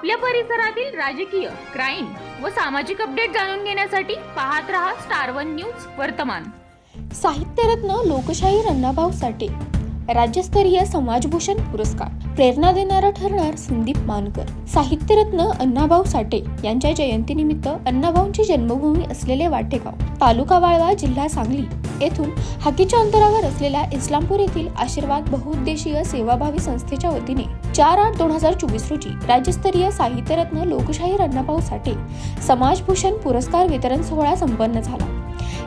आपल्या परिसरातील राजकीय क्राईम व सामाजिक अपडेट जाणून घेण्यासाठी पाहत रहा स्टार वन न्यूज वर्तमान. साहित्यरत्न लोकशाही अण्णाभाऊ साठे राज्यस्तरीय समाजभूषण पुरस्कार. प्रेरणा देणारा ठरणार संदीप मानकर. साहित्यरत्न अण्णाभाऊ साठे यांच्या जयंतीनिमित्त अण्णाभाऊंची जन्मभूमी असलेले वाटेगाव तालुका वाळवा जिल्हा सांगली. येथून हाकीच्या अंतरावर असलेल्या इस्लामपूर येथील आशीर्वाद बहुउद्देशीय सेवाभावी संस्थेच्या वतीने चार आठ दोन हजार चोवीस रोजी राज्यस्तरीय साहित्यरत्न लोकशाही अण्णाभाऊ साठे समाजभूषण पुरस्कार वितरण सोहळा संपन्न झाला.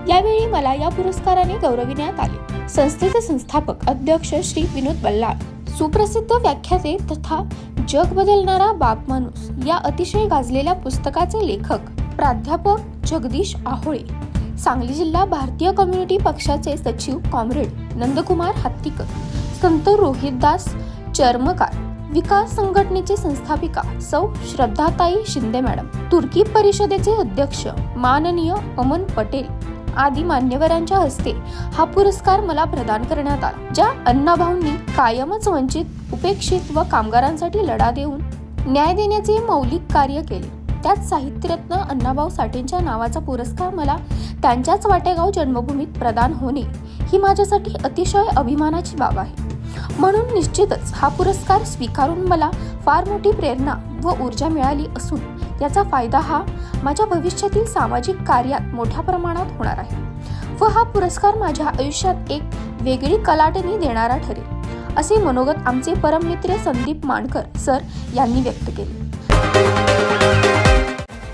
यावेळी मला या पुरस्काराने गौरविण्यात आले. संस्थेचे संस्थापक अध्यक्ष श्री विनोद बल्लाळ सुप्रसिद्ध व्याख्याते तथा जग बदलणारा बाप माणूस या अतिशय गाजलेल्या पुस्तकाचे लेखक प्राध्यापक जगदीश आहोळे सांगली जिल्हा भारतीय कम्युनिटी पक्षाचे सचिव कॉम्रेड नंदकुमार हत्तीकर संत रोहितदास चर्मकार विकास संघटनेची संस्थापिका सौ श्रद्धाताई शिंदे मॅडम तुर्की परिषदेचे अध्यक्ष माननीय अमन पटेल आदी मान्यवरांच्या हस्ते हा पुरस्कार मला प्रदान करण्यात आला ज्या अण्णाभाऊंनी कायमच वंचित उपेक्षित व कामगारांसाठी लढा देऊन न्याय देण्याचे मौलिक कार्य केले. त्यात साहित्यरत्न अण्णाभाऊ साठेंच्या नावाचा पुरस्कार मला त्यांच्याच वाटेगाव जन्मभूमीत प्रदान होणे ही माझ्यासाठी अतिशय अभिमानाची बाब आहे. म्हणून निश्चितच हा पुरस्कार स्वीकारून मला फार मोठी प्रेरणा व ऊर्जा मिळाली असून याचा फायदा हा माझ्या भविष्यातील सामाजिक कार्यात मोठ्या प्रमाणात होणार आहे व हा पुरस्कार माझ्या आयुष्यात एक वेगळी कलाटणी देणारा ठरेल असे मनोगत आमचे परममित्र संदीप मानकर सर यांनी व्यक्त केले.